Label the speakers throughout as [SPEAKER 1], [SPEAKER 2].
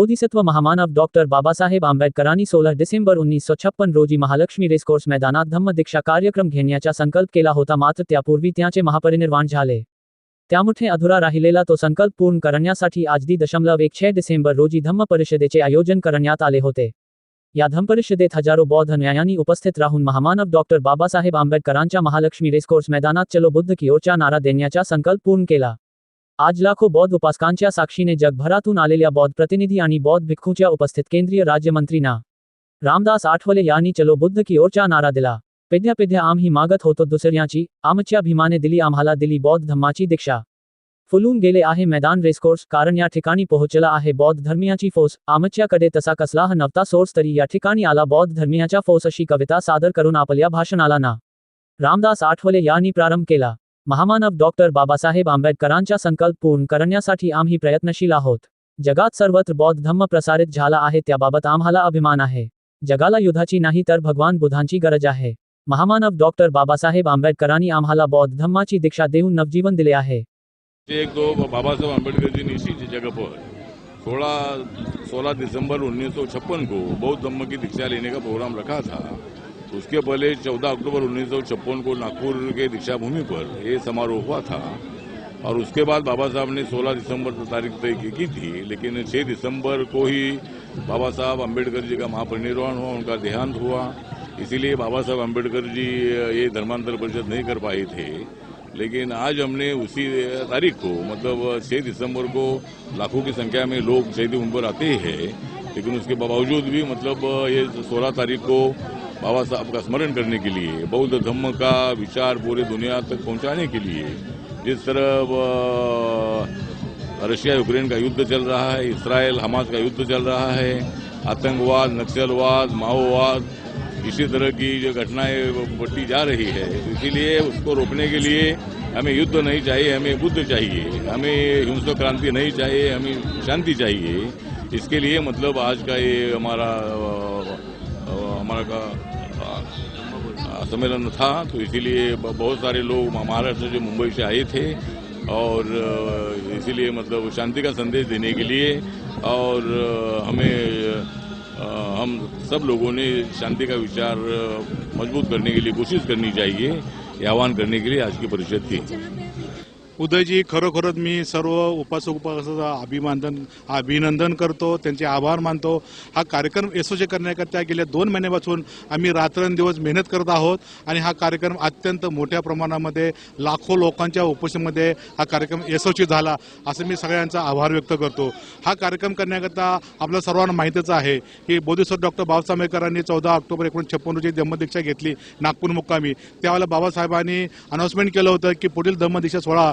[SPEAKER 1] बोधिसत्व महामानव डॉक्टर बाबासाहेब आंबेडकरांनी सोळा डिसेंबर उन्नीस सौ छप्पन रोजी महालक्ष्मी रेसकोर्स मैदानात धम्म दीक्षा कार्यक्रम घेण्याचा संकल्प केला होता. मात्र त्यापूर्वी त्याचे महापरिनिर्वाण झाले. त्यामुळे अधुरा राहिलेला तो संकल्प पूर्ण करण्यासाठी आज दी दशमलव एक छे डिसेंबर रोजी धम्म परिषदेचे आयोजन करण्यात आले होते. या धम्मपरिषदेत हजारो बौद्ध न्यायांनी उपस्थित राहून महामानव डॉक्टर बाबासाहेब आंबेडकरांच्या महालक्ष्मी रेसकोर्स मैदानात चलो बुद्ध की ओरचा नारा देण्याचा संकल्प पूर्ण केला. आज लाखो बौद्ध उपासकांच्या साक्षीने जगभरातून आलेल्या बौद्ध प्रतिनिधी आणि बौद्ध भिक्खूच्या उपस्थित केंद्रीय राज्यमंत्री ना रामदास आठवले यांनी चलो बुद्ध की ओरचा नारा दिला. पिढ्या पिढ्या आम्ही मागत होतो दुसऱ्याची, आमच्या भीमाने दिली आम्हाला दिली बौद्ध धम्माची दीक्षा. फुलून गेले आहे मैदान रेसकोर्स, कारण या ठिकाणी पोहोचला आहे बौद्ध धर्मियाची फौज आमच्याकडे तसा कसलाह नव्हता सोर्स तरी या ठिकाणी आला बौद्ध धर्मियाच्या फौज अशी कविता सादर करून आपल्या भाषणाला ना. रामदास आठवले यांनी प्रारंभ केला. महामानव डॉक्टर बाबासाहेब आंबेडकरांचा संकल्प पूर्ण करण्यासाठी आम्ही प्रयत्नशील आहोत. जगात सर्वत्र बौद्ध धम्म प्रसारित झाला आहे आम्हाला अभिमान आहे. जगाला युद्धाची नाही तर भगवान बुद्धांची गरज आहे. महामानव डॉक्टर बाबासाहेब आंबेडकरांनी आम्हाला बौद्ध धम्माची दीक्षा देऊन नवजीवन दिले आहे.
[SPEAKER 2] एक तो बाबा साहब अंबेडकर जी इसी जगह पर सोलह सोलह दिसंबर उन्नीस सौ छप्पन को बौद्ध धम्म की दीक्षा लेने का प्रोग्राम रखा था. उसके पहले चौदह अक्टूबर उन्नीस सौ छप्पन को नागपुर के दीक्षा भूमि पर ये समारोह हुआ था और उसके बाद बाबा साहब ने 16 दिसंबर तारीख तय की, की थी लेकिन 6 दिसंबर को ही बाबा साहब अंबेडकर जी का महापरिनिर्वाण हुआ उनका देहांत हुआ। इसीलिए बाबा साहब अंबेडकर जी ये धर्मांतर परिषद नहीं कर पाए थे। लेकिन आज हमने उसी तारीख को मतलब 6 दिसंबर को लाखों की संख्या में लोग शहीद उन पर आते हैं। लेकिन उसके बावजूद भी मतलब ये 16 तारीख को बाबा साहब का स्मरण करने के लिए, बौद्ध धर्म का विचार पूरे दुनिया तक पहुँचाने के लिए, जिस तरह रशिया यूक्रेन का युद्ध चल रहा है, इसराइल हमास का युद्ध चल रहा है, आतंकवाद, नक्सलवाद, माओवाद, इसी तरह की जो घटनाएँ बढ़ती जा रही है, इसीलिए उसको रोकने के लिए हमें युद्ध नहीं चाहिए, हमें बुद्ध चाहिए, हमें हिंसक क्रांति नहीं चाहिए, हमें शांति चाहिए। इसके लिए मतलब आज का ये हमारा हमारा का सम्मेलन था तो इसीलिए बहुत सारे लोग महाराष्ट्र से मुंबई से आए थे और इसीलिए मतलब शांति का संदेश देने के लिए और हमें हम सब लोगों ने शांति का विचार मज़बूत करने के लिए कोशिश करनी चाहिए आह्वान करने के लिए आज की परिषद थी
[SPEAKER 3] उदयजी खरोखरच मी सर्व उपासक उपासकांचा अभिमानन अभिनंदन करतो त्यांचे आभार मानतो. हा कार्यक्रम यशस्वी करण्याकरता गेल्या दोन महिन्यापासून आम्ही रात्रंदिवस मेहनत करत आहोत आणि हा कार्यक्रम अत्यंत मोठ्या प्रमाणामध्ये लाखो लोकांच्या उपस्थितीमध्ये हा कार्यक्रम यशस्वी झाला असं मी सगळ्यांचा आभार व्यक्त करतो. हा कार्यक्रम करण्याकरता आपल्या सर्वांना माहितीच आहे की बोधिसर डॉक्टर बाबासाहेब आंबेडकरांनी चौदा ऑक्टोबर एकोणीसशे छप्पन रोजी धम्मदीक्षा घेतली नागपूर मुक्कामी. त्यावेळेला बाबासाहेबांनी अनाऊन्समेंट केलं होतं की पुढील धम्मदीक्षा सोहळा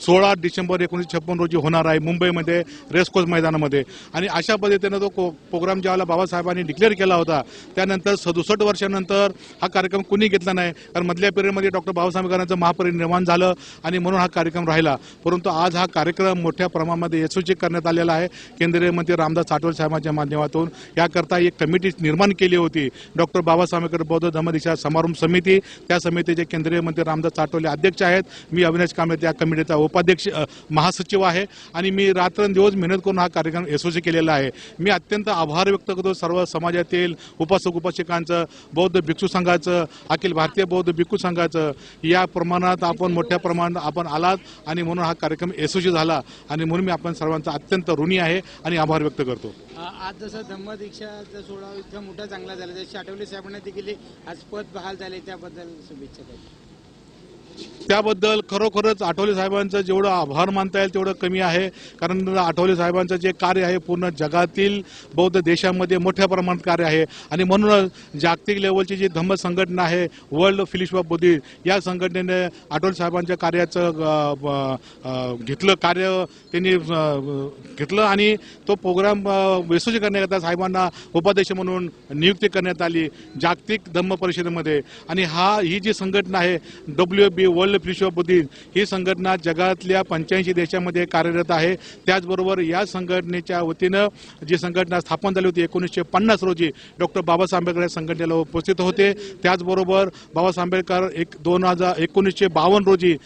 [SPEAKER 3] सोळा डिसेंबर एकोणीसशे छप्पन रोजी होणार आहे मुंबईमध्ये रेसकोर्स मैदानामध्ये. आणि अशा पद्धतीनं तो को- प्रोग्राम ज्यावेळेला बाबासाहेबांनी डिक्लेअर केला होता त्यानंतर सदुसष्ट वर्षानंतर हा कार्यक्रम कुणी घेतला नाही. कारण मधल्या पिरियडमध्ये डॉक्टर बाबासाहेब आंबेडकरांचं महापरिनिर्वाण झालं आणि म्हणून हा कार्यक्रम राहिला. परंतु आज हा कार्यक्रम मोठ्या प्रमाणामध्ये यशस्वी करण्यात आलेला आहे. केंद्रीय मंत्री रामदास आठवले साहेबांच्या माध्यमातून. याकरता एक कमिटी निर्माण केली होती. डॉक्टर बाबासाहेब आंबेडकर बौद्ध धर्मदीक्षा समारंभ समिती. त्या समितीचे केंद्रीय मंत्री रामदास आठवले अध्यक्ष आहेत. मी अविनाश कांबळे त्या कमिटीचा उपाध्यक्ष महासचिव आहे आणि मी रात्रंदिवस मेहनत करून हा कार्यक्रम यशस्वी केलेला आहे. मी अत्यंत आभार व्यक्त करतो सर्व समाजातील उपासक उपासिकांचं बौद्ध भिक्षू संघाचं अखिल भारतीय बौद्ध भिक्षू संघाचं. या प्रमाणात आपण मोठ्या प्रमाणात आपण आलात आणि म्हणून हा कार्यक्रम यशस्वी झाला आणि म्हणून मी आपण सर्वांचा अत्यंत ऋणी आहे आणि आभार व्यक्त करतो.
[SPEAKER 4] आज जसं धम्मदीक्षाचा सोहळा इतका मोठा चांगला झाला. जसे आठवले साहेबांना देखील आज पद बहाल झाले त्याबद्दल शुभेच्छा
[SPEAKER 3] त्याबद्दल खरोखरच आठवले साहेबांचं जेवढं आभार मानता येईल तेवढं कमी आहे. कारण आठवले साहेबांचं जे कार्य आहे पूर्ण जगातील बौद्ध देशामध्ये मोठ्या प्रमाणात कार्य आहे. आणि म्हणूनच जागतिक लेवलची जी धम्म संघटना आहे वर्ल्ड फिलिश ऑफ बुद्धिस्ट या संघटनेने आठवले साहेबांच्या कार्याचं घेतलं कार्य त्यांनी घेतलं आणि तो प्रोग्राम यशस्वी करण्याकरता साहेबांना उपाध्यक्ष म्हणून नियुक्ती करण्यात आली जागतिक धम्म परिषदेमध्ये. आणि हा ही जी संघटना आहे W B world free of ही संघटना जगातल्या पंच्याऐंशी देशामध्ये कार्यरत आहे. त्याचबरोबर या संघटनेच्या वतीनं जी संघटना स्थापन झाली होती एकोणीसशे पन्नास रोजी डॉक्टर बाबासाहेब आंबेडकर या संघटनेला उपस्थित होते. त्याचबरोबर बाबासाहेब आंबेडकर एक दोन हजार एकोणीसशे बावन्न रोजी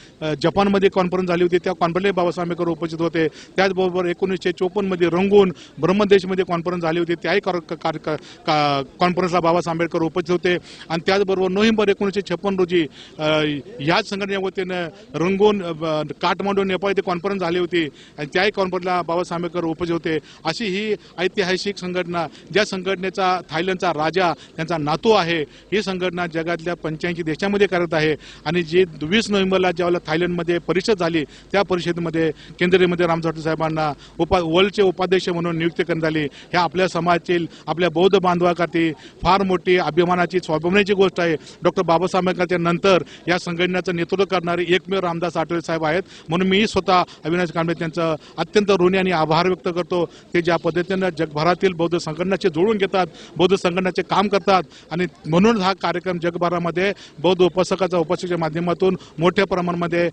[SPEAKER 3] जपानमध्ये कॉन्फरन्स झाली होती. त्या कॉन्फरन्सला बाबासाहेब आंबेडकर उपस्थित होते. त्याचबरोबर एकोणीसशे चोपन्नमध्ये रंगून ब्रह्मदेशमध्ये कॉन्फरन्स झाली होती. त्याही का- कॉन्फरन्सला बाबासाहेब आंबेडकर उपस्थित होते. आणि त्याचबरोबर नोव्हेंबर एकोणीसशे छप्पन रोजी याच संघटनेच्या वतीनं रंगून ब- काठमांडू नेपाळ इथे कॉन्फरन्स झाली होती. आणि त्याही कॉन्फरन्सला बाबासाहेब आंबेडकर उपस्थित होते. अशी ही ऐतिहासिक संघटना ज्या संघटनेचा थायलंडचा राजा त्यांचा नातू आहे ही संघटना जगातल्या पंच्याऐंशी देशामध्ये करत आहे. आणि जी वीस नोव्हेंबरला ज्यावेळेला थायलंडमध्ये परिषद झाली त्या परिषदेमध्ये केंद्रीय मंत्री राम साहेबांना उपा वर्ल्डचे उपाध्यक्ष म्हणून नियुक्ती करण्यात आली. ह्या आपल्या समाजातील आपल्या बौद्ध बांधवाकरती फार मोठी अभिमानाची स्वाभिमानाची गोष्ट आहे. डॉक्टर बाबासाहेब आंबेडकरच्या नंतर या संघटनेचं नेतृत्व करणारे एकमेव रामदास आठवले साहेब आहेत. म्हणून मी स्वतः अविनाश कांबळे त्यांचं अत्यंत ऋणी आणि आभार व्यक्त करतो ते ज्या पद्धतीनं जगभरातील बौद्ध संघटनाचे जोडून घेतात बौद्ध संघटनाचे काम करतात आणि म्हणून हा कार्यक्रम जगभरामध्ये बौद्ध उपासकाचा उपासकाच्या माध्यमातून मोठ्या प्रमाणामध्ये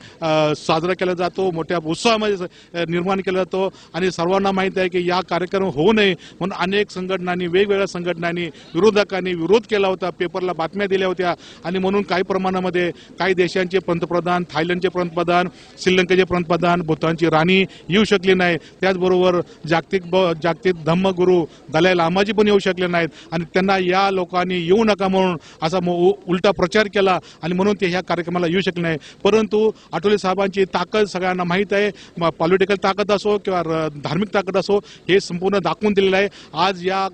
[SPEAKER 3] साजरा केला जातो मोठ्या उत्साहामध्ये निर्माण केला जातो आणि सर्वांना माहीत आहे की या कार्यक्रम होऊ नये म्हणून अनेक संघटनांनी वेगवेगळ्या संघटनांनी विरोधकांनी विरोध केला होता पेपरला बातम्या दिल्या होत्या आणि म्हणून काही प्रमाणामध्ये काही देशांचे पंतप्रधान थायलंडचे पंतप्रधान श्रीलंकेचे पंतप्रधान भूतानची राणी येऊ शकली नाही त्याचबरोबर जागतिक ब- जागतिक धम्मगुरू दलाई लामाजी पण येऊ शकले नाहीत. आणि त्यांना या लोकांनी येऊ नका म्हणून असा मो- उ- उलटा प्रचार केला आणि म्हणून ते ह्या कार्यक्रमाला येऊ शकले नाही परंतु आठवले साहेबांची ताकद सगळ्यांना माहीत आहे. पॉलिटिकल ताकद असो किंवा र- धार्मिक ताकद असो हे संपूर्ण दाखवून दिलेलं आहे. आज या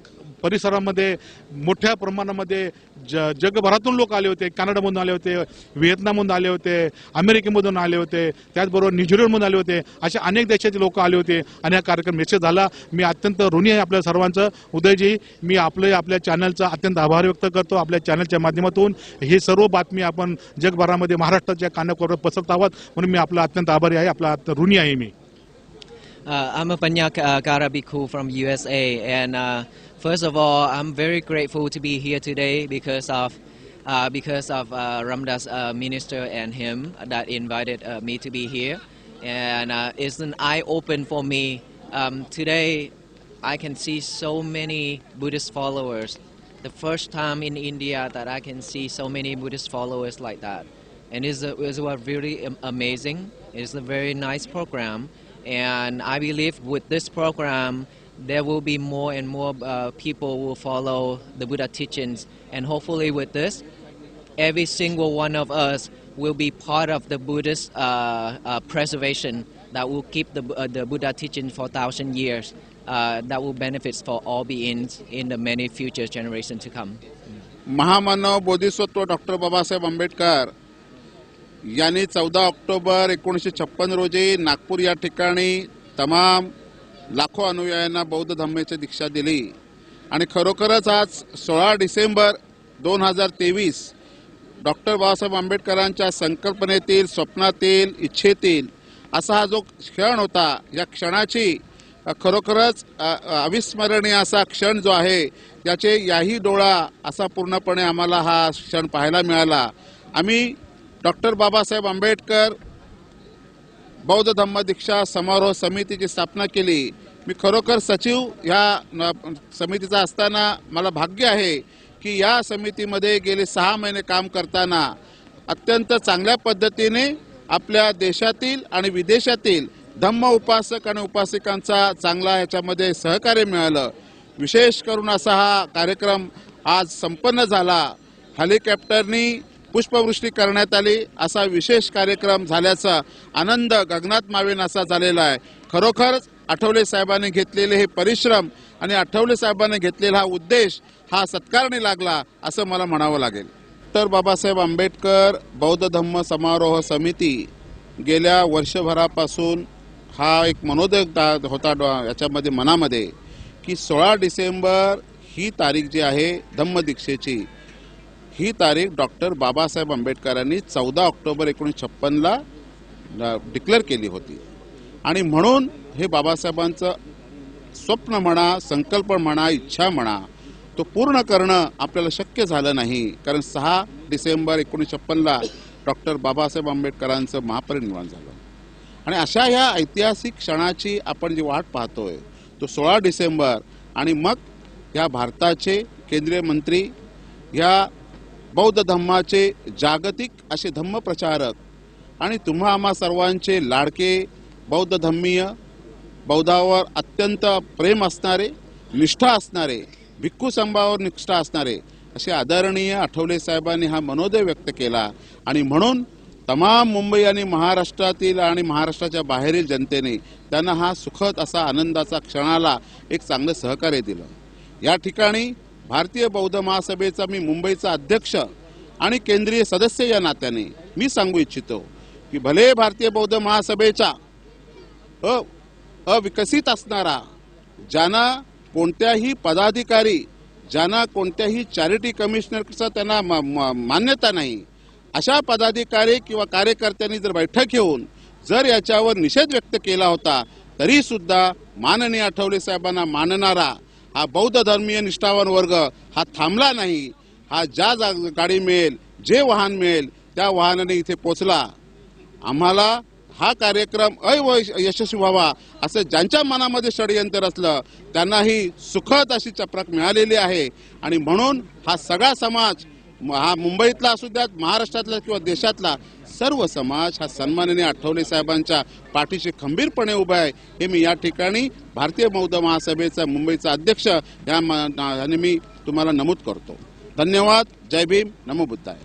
[SPEAKER 3] परिसरामध्ये मोठ्या प्रमाणामध्ये ज जगभरातून लोक आले होते. कॅनडामधून आले होते व्हिएतनाममधून आले होते अमेरिकेमधून आले होते त्याचबरोबर न्यूझीलंडमधून आले होते. अशा अनेक देशाचे लोक आले होते आणि हा कार्यक्रम यशस्वी झाला. मी अत्यंत ऋणी आहे आपल्या सर्वांचं. उदयजी मी आपलं आपल्या चॅनलचा अत्यंत आभार व्यक्त करतो. आपल्या चॅनलच्या माध्यमातून ही सर्व बातमी आपण जगभरामध्ये महाराष्ट्राच्या कानाकोपऱ्यात पसरत आहोत. म्हणून मी आपला अत्यंत आभारी आहे. आपला ऋणी आहे मी.
[SPEAKER 5] Uh, I'm a Panya Ka- uh, Kara from USA, and uh, first of all, I'm very grateful to be here today because of uh, because of uh, Ramdas uh, minister and him that invited uh, me to be here, and uh, it's an eye open for me. Um, today, I can see so many Buddhist followers. The first time in India that I can see so many Buddhist followers like that, and it's, a really amazing. It's a very nice program, and I believe with this program, there will be more and more uh, people will follow the Buddha teachings, and hopefully with this, every single one of us will be part of the Buddhist uh, uh, preservation that will keep the, uh, the Buddha teaching for thousand years. Uh, that will benefit for all beings in the many future generations to come.
[SPEAKER 6] महामानव Bodhisattva doctor Babasaheb Ambedkar यांनी चौदा October एकोणीसशे छप्पन रोजी नागपूर या ठिकाणी तमाम लाखो अनुयायांना बौद्ध धम्मेची दीक्षा दिली. आणि खरोखरच आज सोळा डिसेंबर दोन हजार तेवीस डॉक्टर बाबासाहेब आंबेडकरांच्या संकल्पनेतील स्वप्नातील इच्छेतील असा हा जो क्षण होता या क्षणाची खरोखरच अविस्मरणीय असा क्षण जो आहे याचे याही डोळा असा पूर्णपणे आम्हाला हा क्षण पाहायला मिळाला. आम्ही डॉक्टर बाबासाहेब आंबेडकर बौद्ध धम्म दीक्षा समारोह समितीची स्थापना केली. मी खरोखर सचिव ह्या समितीचा असताना मला भाग्य आहे की या समितीमध्ये गेले सहा महिने काम करताना अत्यंत चांगल्या पद्धतीने आपल्या देशातील आणि विदेशातील धम्म उपासक आणि उपासिकांचा चांगला ह्याच्यामध्ये सहकार्य मिळालं. विशेष करून असा हा कार्यक्रम आज संपन्न झाला. हेलिकॉप्टरनी पुष्पवृष्टी करण्यात आली. असा विशेष कार्यक्रम झाल्याचा आनंद गगनात मावेन असा झालेला आहे. खरोखरच आठवले साहेबांनी घेतलेले हे परिश्रम आणि आठवले साहेबांनी घेतलेला हा उद्देश हा सत्कारणी लागला असं मला म्हणावं लागेल. तर बाबासाहेब आंबेडकर बौद्ध धम्म समारोह समिती गेल्या वर्षभरापासून हा एक मनोदय होता याच्यामध्ये मनामध्ये की सोळा डिसेंबर ही तारीख जी आहे धम्मदीक्षेची ही तारीख डॉक्टर बाबासाहेब आंबेडकरांनी चौदा ऑक्टोबर एकोणीसशे छप्पनला डिक्लेअर केली होती. आणि म्हणून हे बाबासाहेबांचं स्वप्न म्हणा संकल्प म्हणा इच्छा म्हणा तो पूर्ण करणं आपल्याला शक्य झालं नाही. कारण सहा डिसेंबर एकोणीसशे छप्पनला डॉक्टर बाबासाहेब आंबेडकरांचं महापरिनिर्वाण झालं. आणि अशा ह्या ऐतिहासिक क्षणाची आपण जी वाट पाहतोय तो सोळा डिसेंबर आणि मग या भारताचे केंद्रीय मंत्री ह्या बौद्ध धम्माचे जागतिक असे धम्म प्रचारक आणि तुम्हा आम्हा सर्वांचे लाडके बौद्ध धम्मीय बौद्धावर अत्यंत प्रेम असणारे निष्ठा असणारे भिक्खू संभावर निष्ठा असणारे असे आदरणीय आठवले साहेबांनी हा मनोदय व्यक्त केला. आणि म्हणून तमाम मुंबई आणि महाराष्ट्रातील आणि महाराष्ट्राच्या बाहेरील जनतेने त्यांना हा सुखद असा आनंदाचा क्षणाला एक चांगलं सहकार्य दिलं. या ठिकाणी भारतीय बौद्ध महासभेचा मी मुंबईचा अध्यक्ष आणि केंद्रीय सदस्य या नात्याने. मी सांगू इच्छितो की भले भारतीय बौद्ध महासभेचा अ अविकसित असणारा ज्यांना कोणत्याही पदाधिकारी ज्यांना कोणत्याही चॅरिटी कमिशनरचा त्यांना म- म- मान्यता नाही अशा पदाधिकारी किंवा कार्यकर्त्यांनी जर बैठक घेऊन जर याच्यावर निषेध व्यक्त केला होता तरी सुद्धा माननीय आठवले साहेबांना मानणारा हा बौद्ध धर्मीय निष्ठावान वर्ग हा थांबला नाही. हा ज्या जा- गाडी मिळेल जे वाहन मिळेल त्या वाहनाने इथे पोचला आम्हाला हा कार्यक्रम अयशस्वी व्हावा असं ज्यांच्या मनामध्ये षडयंत्र असलं त्यांनाही सुखद अशी चपराक मिळालेली आहे. आणि म्हणून हा सगळा समाज हा मुंबईतला असू द्यात महाराष्ट्रातला किंवा देशातला सर्व समाज हा सन्माननीय आठवले साहेबांच्या पाठीशी खंबीरपणे उभा आहे. हे मी या ठिकाणी भारतीय बौद्ध महासभेचा मुंबईचा अध्यक्ष या याने मी तुम्हाला नमूद करतो. धन्यवाद. जय भीम. नमो बुद्धाय.